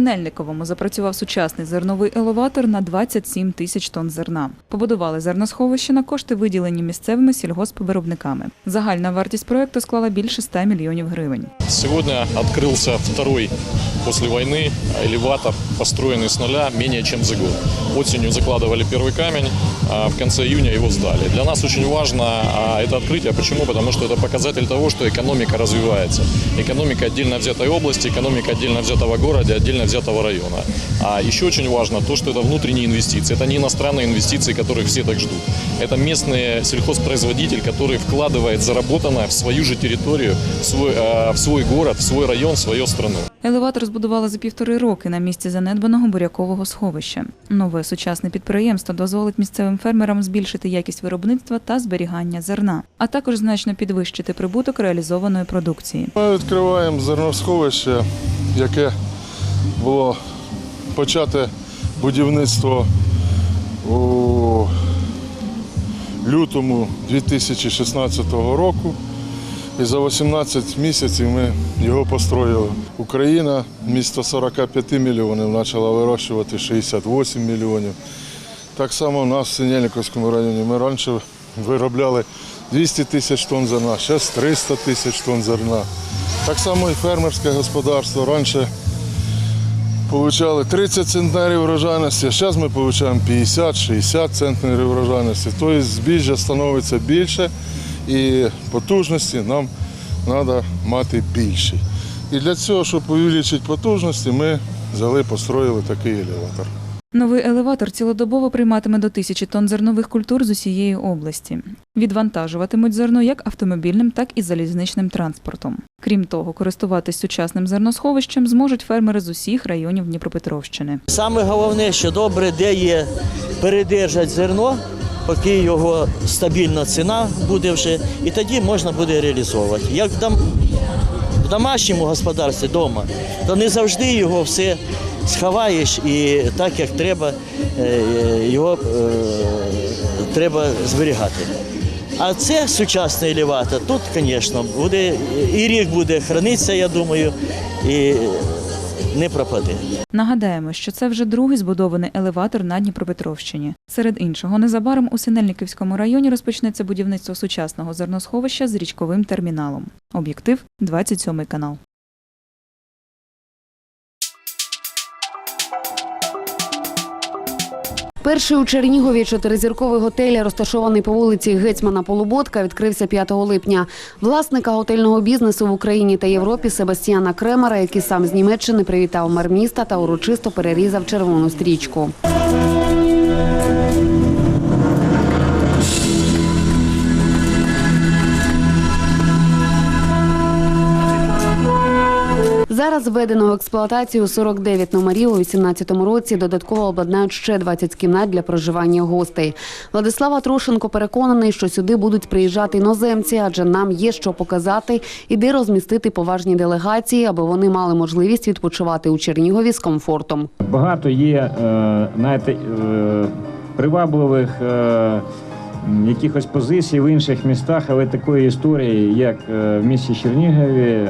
Синельниковому запрацював сучасний зерновий елеватор на 27 тисяч тонн зерна. Побудували зерносховище на кошти, виділені місцевими сільгоспвиробниками. Загальна вартість проекту склала більше 100 мільйонів гривень. Сьогодні відкрився второй после войны элеватор, построенный с нуля менее чем за год. Осенью закладывали первый камень, а в конце июня его сдали. Для нас очень важно а, это открытие. Почему? Потому что это показатель того, что экономика развивается. Экономика отдельно взятой области, экономика отдельно взятого города, отдельно взятого района. А еще очень важно то, что это внутренние инвестиции. Это не иностранные инвестиции, которых все так ждут. Это местный сельхозпроизводитель, который вкладывает заработанное в свою же территорию, в свой, э, в свой город, в свой район, в свою страну. Елеватор збудували за півтори роки на місці занедбаного бурякового сховища. Нове сучасне підприємство дозволить місцевим фермерам збільшити якість виробництва та зберігання зерна, а також значно підвищити прибуток реалізованої продукції. Ми відкриваємо зерносховище, яке було почате будівництво у лютому 2016 року. І за 18 місяців ми його построїли. Україна, місто 45 мільйонів, почала вирощувати 68 мільйонів. Так само у нас в Синельниковському районі ми раніше виробляли 200 тисяч тонн зерна, зараз 300 тисяч тонн зерна. Так само і фермерське господарство. Раніше отримали 30 центнерів врожайності, зараз ми отримуємо 50-60 центнерів врожайності. Тобто збіжжя становиться більше і потужності нам треба мати більше. І для цього, щоб увеличити потужності, ми взяли, построїли такий елеватор. Новий елеватор цілодобово прийматиме до тисячі тонн зернових культур з усієї області. Відвантажуватимуть зерно як автомобільним, так і залізничним транспортом. Крім того, користуватись сучасним зерносховищем зможуть фермери з усіх районів Дніпропетровщини. Саме головне, що добре, де є передержать зерно, поки його стабільна ціна буде вже, і тоді можна буде реалізовувати. Як в, домашньому господарстві вдома, то не завжди його все сховаєш і так, як треба, е, його е, треба зберігати. А це сучасний елеватор. Тут, звісно, буде і рік буде хранитися, я думаю, і не пропаде. Нагадаємо, що це вже другий збудований елеватор на Дніпропетровщині. Серед іншого, незабаром у Синельниківському районі розпочнеться будівництво сучасного зерносховища з річковим терміналом. Об'єктив 27 канал. Перший у Чернігові чотиризірковий готель, розташований по вулиці Гетьмана Полуботка, відкрився 5 липня. Власника готельного бізнесу в Україні та Європі Себастьяна Кремера, який сам з Німеччини привітав мер міста та урочисто перерізав червону стрічку. Зараз введено в експлуатацію 49 номерів у 2018 році. Додатково обладнають ще 20 кімнат для проживання гостей. Владислава Трошенко переконаний, що сюди будуть приїжджати іноземці, адже нам є що показати і де розмістити поважні делегації, аби вони мали можливість відпочивати у Чернігові з комфортом. Багато є е, знаєте, е, привабливих е, якихось позицій в інших містах, але такої історії, як в місті Чернігові,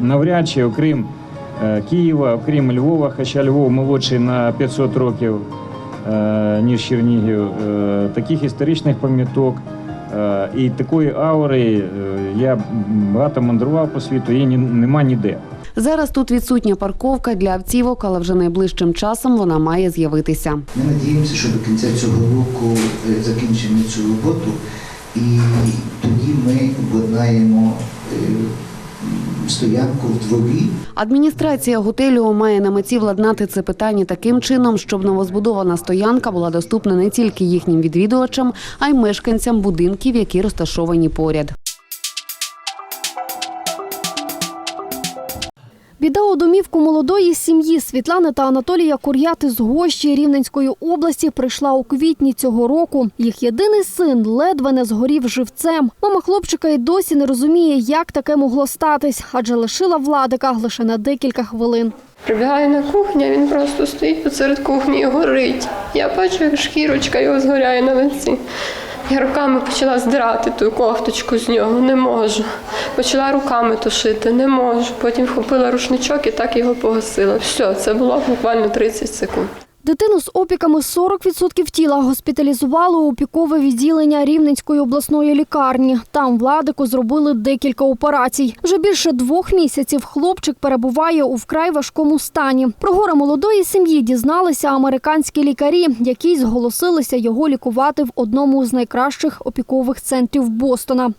навряд чи, окрім е, Києва, окрім Львова, хоча Львов молодший на 500 років, е, ніж Чернігів, е, таких історичних пам'яток. І такої аури я багато мандрував по світу, її ні- нема ніде. Зараз тут відсутня парковка для автівок, але вже найближчим часом вона має з'явитися. Ми надіємося, що до кінця цього року закінчимо цю роботу, і тоді ми обладнаємо стоянку в дворі. Адміністрація готелю має на меті владнати це питання таким чином, щоб новозбудована стоянка була доступна не тільки їхнім відвідувачам, а й мешканцям будинків, які розташовані поряд. Біда у домівку молодої сім'ї Світлани та Анатолія Кур'яти з Гощі Рівненської області прийшла у квітні цього року. Їх єдиний син ледве не згорів живцем. Мама хлопчика й досі не розуміє, як таке могло статись, адже лишила владика лише на декілька хвилин. Прибігаю на кухню, він просто стоїть посеред кухні і горить. Я бачу, як шкірочка його згоряє на лиці. Я руками почала здирати ту кофточку з нього, не можу. Почала руками тушити, не можу. Потім вхопила рушничок і так його погасила. Все, це було буквально 30 секунд. Дитину з опіками 40% тіла госпіталізували у опікове відділення Рівненської обласної лікарні. Там владику зробили декілька операцій. Вже більше двох місяців хлопчик перебуває у вкрай важкому стані. Про горе молодої сім'ї дізналися американські лікарі, які зголосилися його лікувати в одному з найкращих опікових центрів Бостона.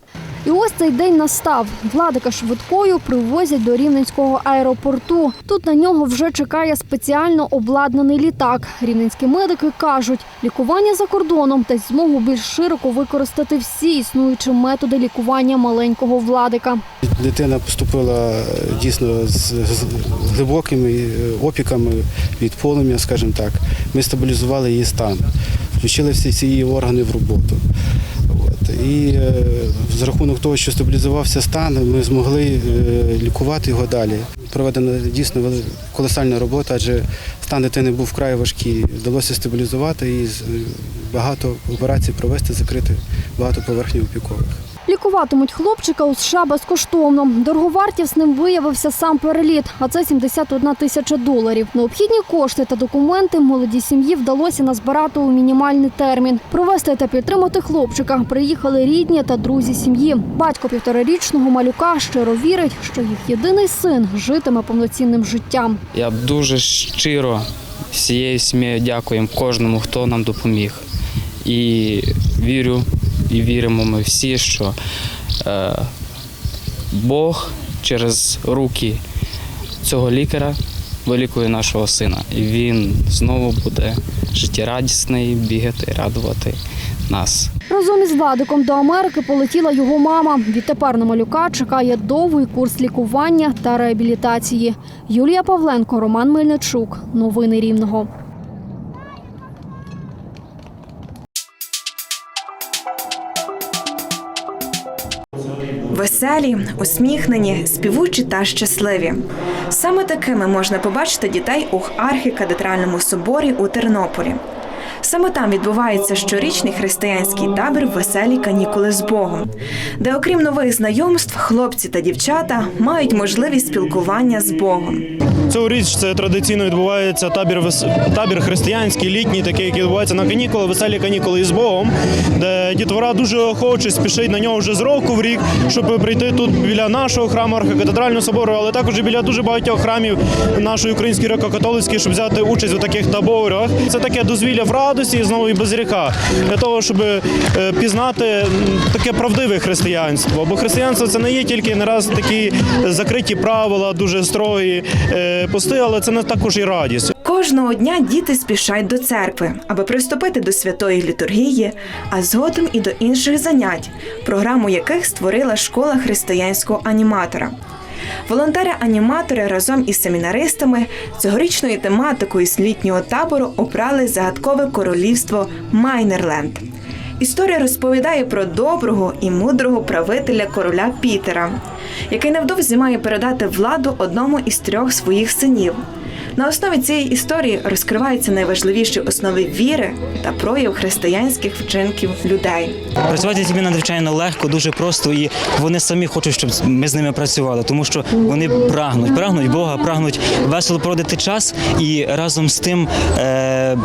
І ось цей день настав. Владика швидкою привозять до Рівненського аеропорту. Тут на нього вже чекає спеціально обладнаний літак. Рівненські медики кажуть, лікування за кордоном дасть змогу більш широко використати всі існуючі методи лікування маленького владика. Дитина поступила е, дійсно з з глибокими е, опіками від полум'я, скажімо так. Ми стабілізували її стан, включили всі ці її органи в роботу. І е, з рахунок того, що стабілізувався стан, ми змогли е, лікувати його далі. Проведена дійсно колосальна робота, адже стан дитини був вкрай важкий. Вдалося стабілізувати і багато операцій провести, закрити багато поверхнів опікових. Лікуватимуть хлопчика у США безкоштовно. Дороговартісним виявився сам переліт, а це 71 тисяча доларів. Необхідні кошти та документи молодій сім'ї вдалося назбирати у мінімальний термін. Провести та підтримати хлопчика приїхали рідні та друзі сім'ї. Батько півторарічного малюка щиро вірить, що їх єдиний син житиме повноцінним життям. Я дуже щиро всією сім'єю дякуємо кожному, хто нам допоміг. І вірю, і віримо ми всі, що е, Бог через руки цього лікаря вилікує нашого сина. І він знову буде життєрадісний, бігати, радувати нас. Разом із Владиком до Америки полетіла його мама. Відтепер на малюка чекає довгий курс лікування та реабілітації. Юлія Павленко, Роман Мельничук. Новини Рівного. Веселі, усміхнені, співучі та щасливі. Саме такими можна побачити дітей у архікатедральному соборі у Тернополі. Саме там відбувається щорічний християнський табір Веселі канікули з Богом, де, окрім нових знайомств, хлопці та дівчата мають можливість спілкування з Богом. Цьогоріч це традиційно відбувається табір вес- табір християнський, літній, такий, який відбувається на канікули, веселі канікули із Богом, де дітвора дуже охоче спішить на нього вже з року в рік, щоб прийти тут біля нашого храму архікатедрального собору, але також і біля дуже багатьох храмів нашої української греко-католицької, щоб взяти участь у таких таборах. Це таке дозвілля в радості і знову і без гріха, для того, щоб е, пізнати таке правдиве християнство. Бо християнство це не є тільки не раз такі закриті правила, дуже строгі е, пости, але це не також і радість. Кожного дня діти спішать до церкви, аби приступити до святої літургії, а згодом і до інших занять, програму яких створила школа християнського аніматора. Волонтери-аніматори разом із семінаристами цьогорічною тематикою з літнього табору обрали загадкове королівство Майнерленд. Історія розповідає про доброго і мудрого правителя короля Пітера, який невдовзі має передати владу одному із трьох своїх синів. На основі цієї історії розкриваються найважливіші основи віри та прояв християнських вчинків людей. Працювати з дітьми надзвичайно легко, дуже просто, і вони самі хочуть, щоб ми з ними працювали, тому що вони прагнуть, прагнуть Бога, прагнуть весело проводити час і разом з тим, е,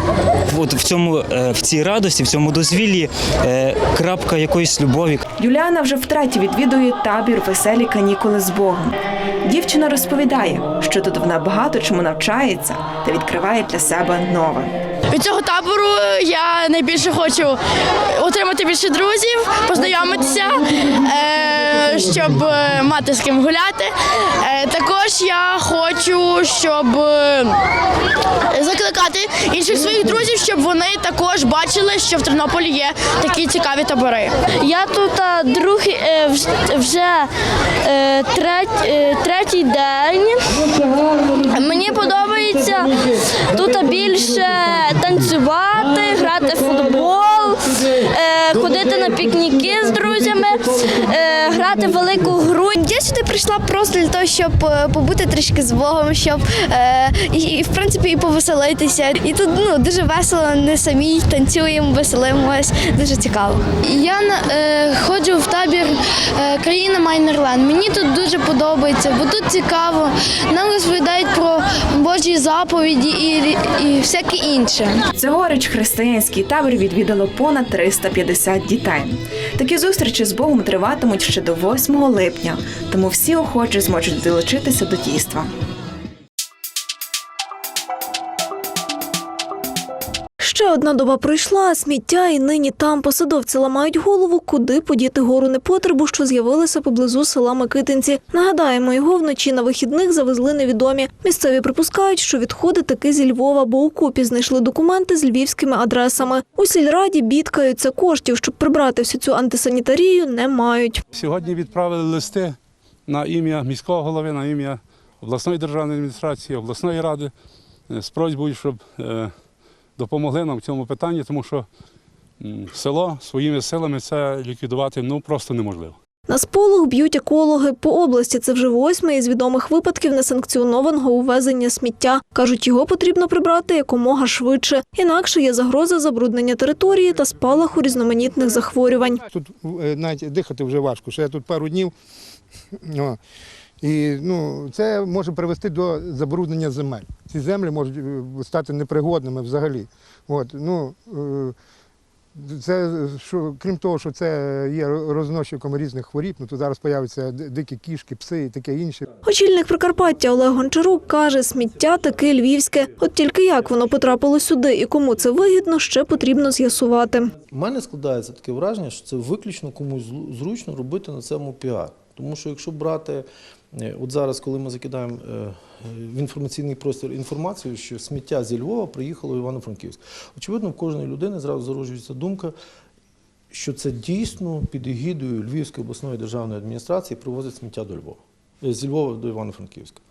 от в цьому е, в цій радості, в цьому дозвіллі е, крапка якоїсь любові, Юліана вже втретє відвідує табір веселі канікули з Богом. Дівчина розповідає, що тут вона багато чому навчається та відкриває для себе нове. Від цього табору я найбільше хочу отримати більше друзів, познайомитися, е, щоб е, мати з ким гуляти. Е, Також я хочу, щоб е, закликати інших своїх друзів, щоб вони також бачили, що в Тернополі є такі цікаві табори. Я тут другий вже третій день. Подобається. Тут більше прийшла просто для того, щоб е, побути трішки з Богом, щоб е, і, і в принципі і повеселитися. І тут ну дуже весело, не самі танцюємо, веселимось, дуже цікаво. Я е, ходжу в табір е, країна Майнерленд. Мені тут дуже подобається, бо тут цікаво. Нам розповідають про Божі заповіді і, і всяке інше. Цьогоріч християнський табір відвідало понад 350 дітей. Такі зустрічі з Богом триватимуть ще до 8 липня, тому всі охочі зможуть долучитися до дійства. Ще одна доба пройшла, а сміття і нині там посадовці ламають голову, куди подіти гору непотребу, що з'явилася поблизу села Микитинці. Нагадаємо, його вночі на вихідних завезли невідомі. Місцеві припускають, що відходи таки зі Львова, бо у купі знайшли документи з львівськими адресами. У сільраді бідкаються коштів, щоб прибрати всю цю антисанітарію, не мають. Сьогодні відправили листи на ім'я міського голови, на ім'я обласної державної адміністрації, обласної ради е, з просьбою, щоб е, допомогли нам в цьому питанні, тому що село своїми силами це ліквідувати ну, просто неможливо. На сполох б'ють екологи. По області це вже восьмий із відомих випадків несанкціонованого увезення сміття. Кажуть, його потрібно прибрати якомога швидше. Інакше є загроза забруднення території та спалаху різноманітних захворювань. Тут е, навіть дихати вже важко, що я тут пару днів. О. І ну, це може привести до забруднення земель. Ці землі можуть е, стати непригодними взагалі. От, ну, е, це, що, крім того, що це є розносчиком різних хворіб, ну, то зараз з'являться дикі кішки, пси і таке інше. Очільник Прикарпаття Олег Гончарук каже, сміття таки львівське. От тільки як воно потрапило сюди і кому це вигідно, ще потрібно з'ясувати. У мене складається таке враження, що це виключно комусь зручно робити на цьому піар. Тому що якщо брати, е, от зараз, коли ми закидаємо е, в інформаційний простір інформацію, що сміття зі Львова приїхало в Івано-Франківськ, очевидно, в кожної людини зразу зароджується думка, що це дійсно під егідою Львівської обласної державної адміністрації привозить сміття до Львова, е, зі Львова до Івано-Франківська.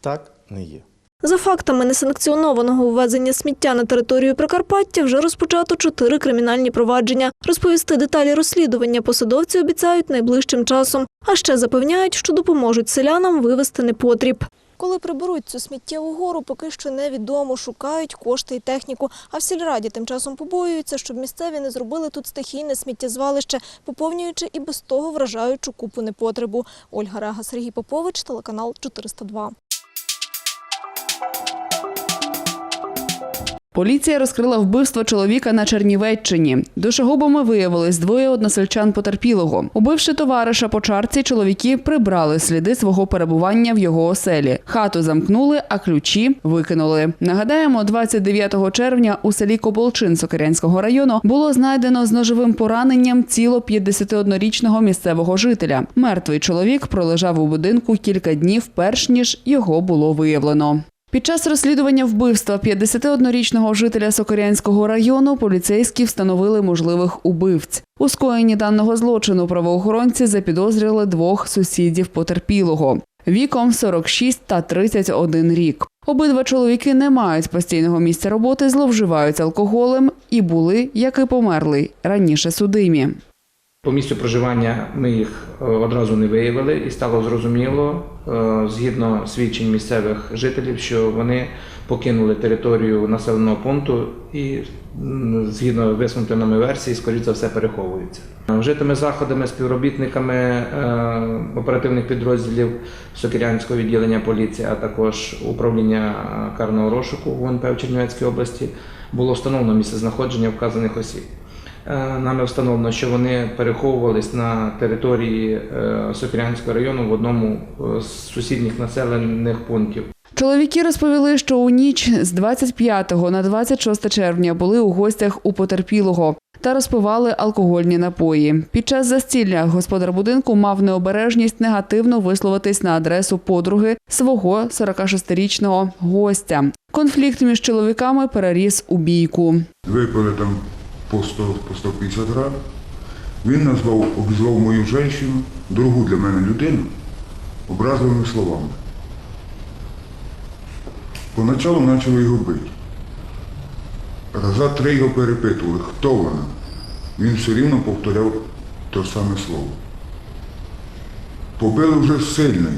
Так не є. За фактами несанкціонованого ввезення сміття на територію Прикарпаття вже розпочато чотири кримінальні провадження. Розповісти деталі розслідування посадовці обіцяють найближчим часом, а ще запевняють, що допоможуть селянам вивезти непотріб. Коли приберуть цю сміттєву гору, поки що невідомо, шукають кошти і техніку. А в сільраді тим часом побоюються, щоб місцеві не зробили тут стихійне сміттєзвалище, поповнюючи і без того вражаючу купу непотребу. Ольга Рега, Сергій Попович, телеканал 402. Поліція розкрила вбивство чоловіка на Чернівеччині. Душогубами виявились двоє односельчан потерпілого. Убивши товариша по чарці, чоловіки прибрали сліди свого перебування в його оселі. Хату замкнули, а ключі викинули. Нагадаємо, 29 червня у селі Кополчин Сокирянського району було знайдено з ножовим пораненням тіло 51-річного місцевого жителя. Мертвий чоловік пролежав у будинку кілька днів, перш ніж його було виявлено. Під час розслідування вбивства 51-річного жителя Сокирянського району поліцейські встановили можливих убивць. У скоєнні даного злочину правоохоронці запідозрили двох сусідів потерпілого віком 46 та 31 рік. Обидва чоловіки не мають постійного місця роботи, зловживають алкоголем і були, як і померли, раніше судимі. По місцю проживання ми їх е, одразу не виявили, і стало зрозуміло, е, згідно свідчень місцевих жителів, що вони покинули територію населеного пункту і згідно висунутої нами версії, скоріш за все, переховуються. Вжитими заходами співробітниками е, оперативних підрозділів Сокирянського відділення поліції, а також управління е, карного розшуку ГУНП в Чернівецькій області було встановлено місце знаходження вказаних осіб. Е, Нами встановлено, що вони переховувались на території е, Сокирянського району в одному е, з сусідніх населених пунктів. Чоловіки розповіли, що у ніч з 25 на 26 червня були у гостях у потерпілого та розпивали алкогольні напої. Під час застілля господар будинку мав необережність негативно висловитись на адресу подруги свого 46-річного гостя. Конфлікт між чоловіками переріс у бійку. Випили там по 100, по 150 грам. Він назвав, обізвав мою жінку, дорогу для мене людину, образливими словами. Поначалу почали його бити. Раза три його перепитували, хто вона. Він все рівно повторяв те саме слово. Побили вже сильно.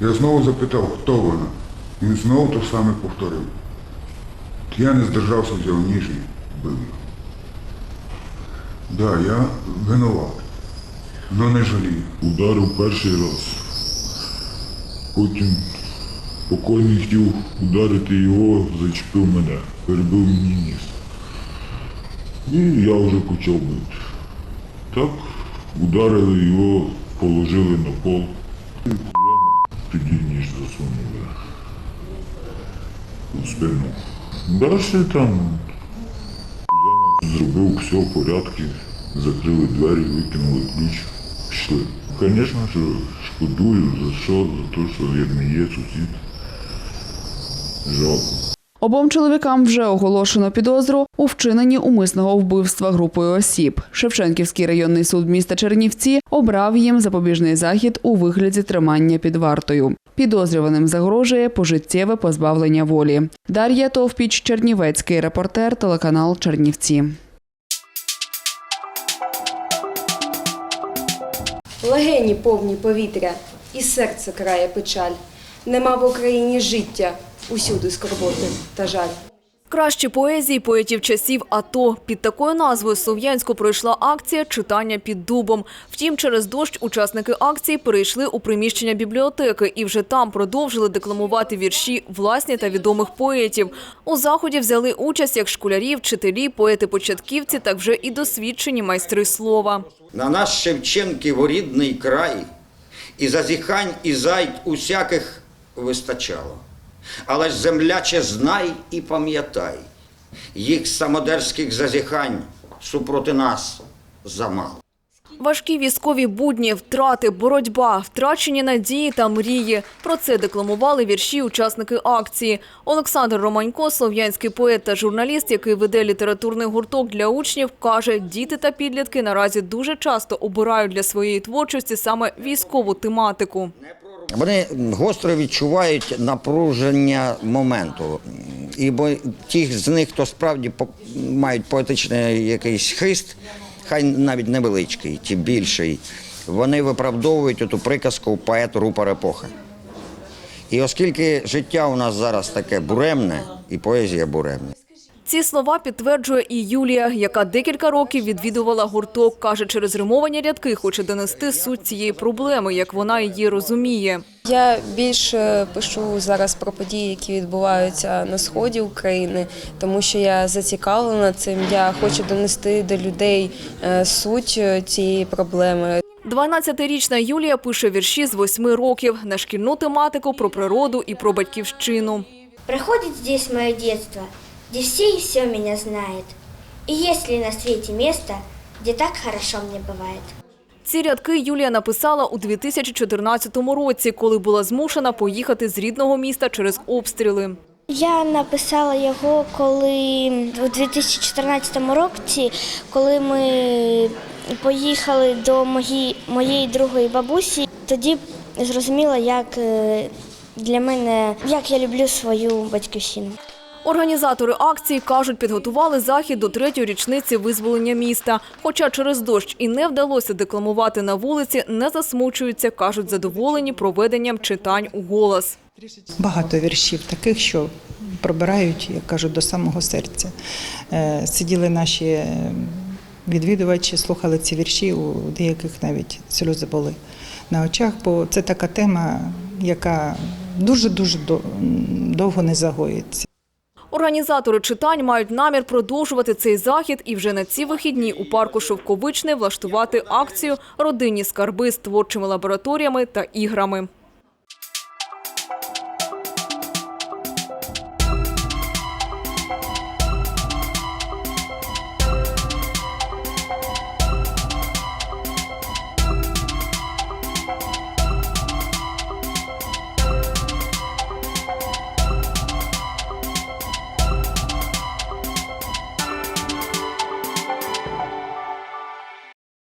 Я знову запитав, хто вона. Він знову то саме повторив. Я не здержався, взяв ніж і вбив його. Да, я винуват, але не жалію. Ударив перший раз. Потім покойний хотів ударити його, зачепив мене, перебив мені ніс. І я вже почав бити. Так, ударили його, положили на пол. І тоді ніж засунули у спину. Далі там зробив все в порядку, закрили двері, викинули ключ, пішли. Звісно, що шкодую за що, за те, що як не є сусід. Жалко. Обом чоловікам вже оголошено підозру у вчиненні умисного вбивства групою осіб. Шевченківський районний суд міста Чернівці обрав їм запобіжний захід у вигляді тримання під вартою. Підозрюваним загрожує пожиттєве позбавлення волі. Дар'я Товпіч, Чернівецький репортер, телеканал Чернівці. Легені повні повітря, і серце крає печаль. Нема в Україні життя, усюди скорботи та жаль. Кращі поезії поетів часів АТО. Під такою назвою Слов'янську пройшла акція читання під дубом. Втім, через дощ учасники акції перейшли у приміщення бібліотеки і вже там продовжили декламувати вірші власні та відомих поетів. У заході взяли участь як школярі, вчителі, поети-початківці, так вже і досвідчені майстри слова. На наш Шевченків рідний край, і зазіхань, і зайд усяких вистачало. Але ж земляче знай і пам'ятай, їх самодерських зазіхань супроти нас замало. Важкі військові будні, втрати, боротьба, втрачені надії та мрії. Про це декламували вірші учасники акції. Олександр Романько, слов'янський поет та журналіст, який веде літературний гурток для учнів, каже, діти та підлітки наразі дуже часто обирають для своєї творчості саме військову тематику. Вони гостро відчувають напруження моменту. І бо ті з них, хто справді мають поетичний якийсь хист, хай навіть невеличкий чи більший, вони виправдовують оту приказку поет рупор епохи. І оскільки життя у нас зараз таке буремне, і поезія буремна. Ці слова підтверджує і Юлія, яка декілька років відвідувала гурток. Каже, через римовані рядки хоче донести суть цієї проблеми, як вона її розуміє. Я більше пишу зараз про події, які відбуваються на сході України, тому що я зацікавлена цим. Я хочу донести до людей е, суть е, цієї проблеми. 12-річна Юлія пише вірші з восьми років на шкільну тематику про природу і про батьківщину. Проходит здесь мое детство, где все и все меня знают. И есть ли на свете место, где так хорошо мне бывает? Ці рядки Юлія написала у 2014 році, коли була змушена поїхати з рідного міста через обстріли. Я написала його, коли у 2014 році, коли ми поїхали до моєї, моєї другої бабусі, тоді зрозуміла, як е, для мене, як я люблю свою батьківщину. Організатори акції кажуть, підготували захід до третьої річниці визволення міста. Хоча через дощ і не вдалося декламувати на вулиці, не засмучуються, кажуть, задоволені проведенням читань у голос. Багато віршів таких, що пробирають, як кажуть, до самого серця. Е, Сиділи наші е, відвідувачі, слухали ці вірші, у деяких навіть сльози були на очах, бо це така тема, яка дуже-дуже довго не загоїться. Організатори читань мають намір продовжувати цей захід і вже на ці вихідні у парку Шовковичне влаштувати акцію Родинні скарби з творчими лабораторіями та іграми.